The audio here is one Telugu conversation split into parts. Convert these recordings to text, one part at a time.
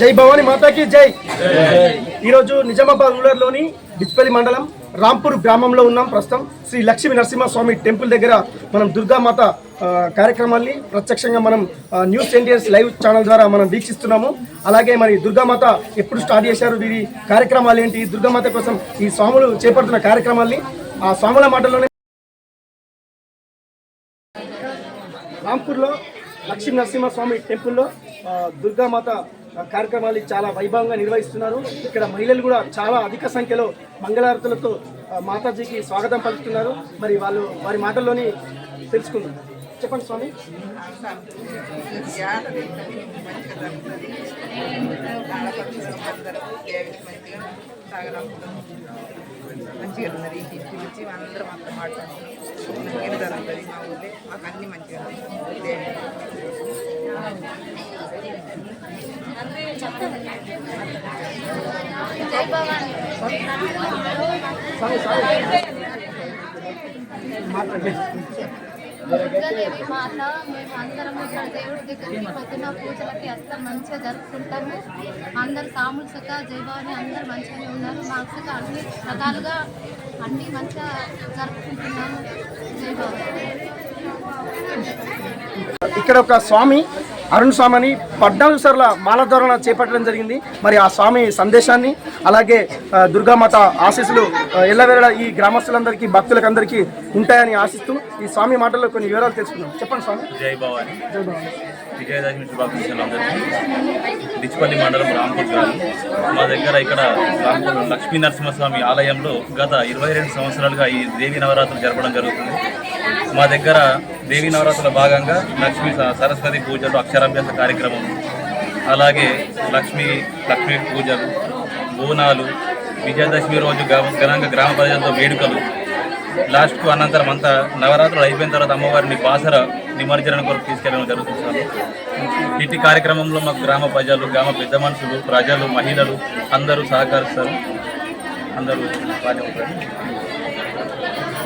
జై భవాని మాతాకి జై. ఈరోజు నిజామాబాద్ రూరల్లోని బిచ్పల్లి మండలం రాంపూర్ గ్రామంలో ఉన్నాం ప్రస్తుతం. శ్రీ లక్ష్మీ నరసింహస్వామి టెంపుల్ దగ్గర మనం దుర్గామాత కార్యక్రమాన్ని కార్యక్రమాల్ని ప్రత్యక్షంగా మనం న్యూస్ ఇండియన్స్ లైవ్ ఛానల్ ద్వారా మనం వీక్షిస్తున్నాము. అలాగే మరి దుర్గామాత ఎప్పుడు స్టార్ట్ చేశారు? వీరి కార్యక్రమాలు ఏంటి? దుర్గామాత కోసం ఈ స్వాములు చేపడుతున్న కార్యక్రమాల్ని ఆ స్వాముల మాటల్లోనే రాంపూర్లో లక్ష్మీ నరసింహస్వామి టెంపుల్లో దుర్గామాత కార్యక్రమాలు చాలా వైభవంగా నిర్వహిస్తున్నారు. ఇక్కడ మహిళలు కూడా చాలా అధిక సంఖ్యలో మంగళారతులతో మాతాజీకి స్వాగతం పలుకుతున్నారు. మరి వాళ్ళు వారి మాటల్లోని తెలుసుకుందాం. చెప్పండి స్వామి. మంచిగా ఉన్నది పిలిచి అందరం అంతా మాట్లాడుతున్నాం మంచిగా జరుగుతుంది మా ఊళ్ళో మాకు అన్ని మంచిగా మాట్లాడండి. దుర్గాదేవి మాత మేము అందరం ఇక్కడ దేవుడి దగ్గరికి పొద్దున పూజలకి వస్తాం మంచిగా జరుపుకుంటాము అందరు సాములు సుఖ జయభవాని అందరు మంచిగానే ఉన్నారు. మాకు సుఖ అన్ని రకాలుగా అన్ని మంచిగా జరుపుకుంటున్నాము. జయభవాని ఇక్కడ ఒక స్వామి అరుణ్ స్వామి అని పద్నాలుగు సార్ల మాలధారణ చేపట్టడం జరిగింది. మరి ఆ స్వామి సందేశాన్ని అలాగే దుర్గామాత ఆశీస్సులు ఎల్లవేళ ఈ గ్రామస్తులందరికీ భక్తులకు అందరికీ ఉంటాయని ఆశిస్తూ ఈ స్వామి మాటల్లో కొన్ని వివరాలు తెలుసుకుందాం. చెప్పండి స్వామి. జై భవాని. జై భవాని. విజయదశమి శుభాకాంక్షలు అందరికీ. డిచ్పల్లి మండలం రాంపూర్ గ్రామం. మా దగ్గర ఇక్కడ రాంపూర్ లక్ష్మీ నరసింహస్వామి ఆలయంలో గత ఇరవై రెండు సంవత్సరాలుగా ఈ దేవి నవరాత్రులు జరపడం జరుగుతుంది. మా దగ్గర దేవి నవరాత్రుల భాగంగా లక్ష్మీ స- సరస్వతి పూజలు అక్షరాభ్యాస కార్యక్రమం అలాగే లక్ష్మీ లక్ష్మీ పూజలు బోనాలు విజయదశమి రోజు ఘ- ఘనంగా గ్రామ ప్రజలతో వేడుకలు. లాస్ట్కు అనంతరం అంతా నవరాత్రులు అయిపోయిన తర్వాత అమ్మవారిని బాసర నిమజ్జనం కొరకు తీసుకెళ్ళడం జరుగుతుంది సార్. కార్యక్రమంలో మాకు గ్రామ ప్రజలు గ్రామ పెద్ద మనుషులు ప్రజలు మహిళలు అందరూ సహకరిస్తారు అందరూ ఉంటారు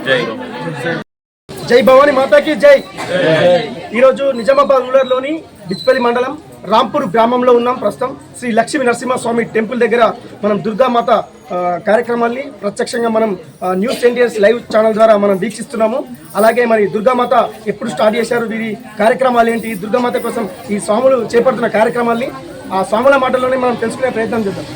జై జై భవానీ మాతాకి జై. ఈరోజు నిజామాబాద్ రూరల్లోని బిచ్పల్లి మండలం రాంపూర్ గ్రామంలో ఉన్నాం ప్రస్తుతం. శ్రీ లక్ష్మీ నరసింహస్వామి టెంపుల్ దగ్గర మనం దుర్గామాత కార్యక్రమాన్ని కార్యక్రమాల్ని ప్రత్యక్షంగా మనం న్యూస్ ఎన్టీఎస్ లైవ్ ఛానల్ ద్వారా మనం వీక్షిస్తున్నాము. అలాగే మరి దుర్గామాత ఎప్పుడు స్టార్ట్ చేశారు వీరి కార్యక్రమాలు ఏంటి దుర్గామాత కోసం ఈ స్వాములు చేపడుతున్న కార్యక్రమాల్ని ఆ స్వాముల మాటల్లోనే మనం తెలుసుకునే ప్రయత్నం చేద్దాం.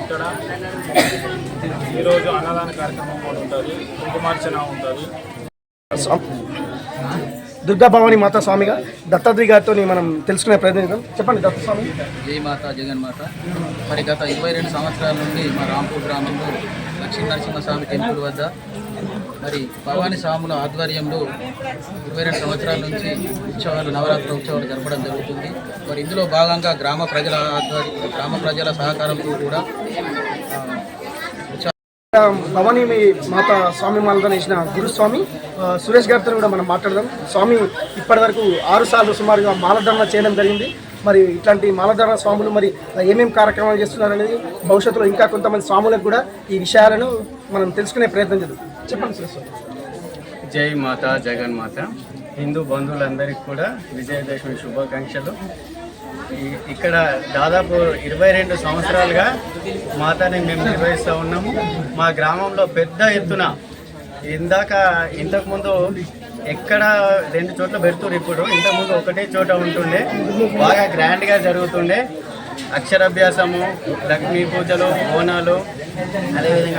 ఇక్కడ ఈరోజు అన్నదాన కార్యక్రమం కూడా ఉంటుంది. కుంకుమార్చన ఉంటుంది. దుర్గా భవాని మాతా స్వామిగా దత్తాత్రి గారితో మనం తెలుసుకునే ప్రయత్నం చెప్పండి దత్త స్వామి. జై మాత జగన్మాత మరి గత ఇరవై రెండు సంవత్సరాల నుండి మా రాంపూర్ గ్రామంలో లక్ష్మీ నరసింహస్వామి టెంపుల్ వద్ద మరి భవానీ స్వాముల ఆధ్వర్యంలో ఇరవై రెండు సంవత్సరాల నుంచి ఉత్సవాలు నవరాత్రి ఉత్సవాలు జరపడం జరుగుతుంది. మరి ఇందులో భాగంగా గ్రామ ప్రజల ఆధ్వర్యం గ్రామ ప్రజల సహకారంతో కూడా భవానీ మాత స్వామి మాలతో వేసిన గురుస్వామి సురేష్ గారితో కూడా మనం మాట్లాడదాం. స్వామి ఇప్పటి వరకు ఆరు సార్లు సుమారుగా మాలధారణ చేయడం జరిగింది. మరి ఇట్లాంటి మాలధారణ స్వాములు మరి ఏమేమి కార్యక్రమాలు చేస్తున్నారు అనేది భవిష్యత్తులో ఇంకా కొంతమంది స్వాములకు కూడా ఈ విషయాలను మనం తెలుసుకునే ప్రయత్నం చేద్దాం. చెప్పండి సార్. స్వామి జై మాత. జగన్మాత హిందూ బంధువులందరికీ కూడా విజయదశమి శుభాకాంక్షలు. ఇక్కడ దాదాపు ఇరవై రెండు సంవత్సరాలుగా మాతని మేము నిర్వహిస్తూ ఉన్నాము. మా గ్రామంలో పెద్ద ఎత్తున ఇందాక ఇంతకుముందు ఎక్కడ రెండు చోట్ల పెడుతున్నారు ఇప్పుడు. ఇంతకుముందు ఒకటే చోట ఉంటుండే. బాగా గ్రాండ్గా జరుగుతుండే. అక్షరాభ్యాసము లక్ష్మీ పూజలు బోనాలు అదేవిధంగా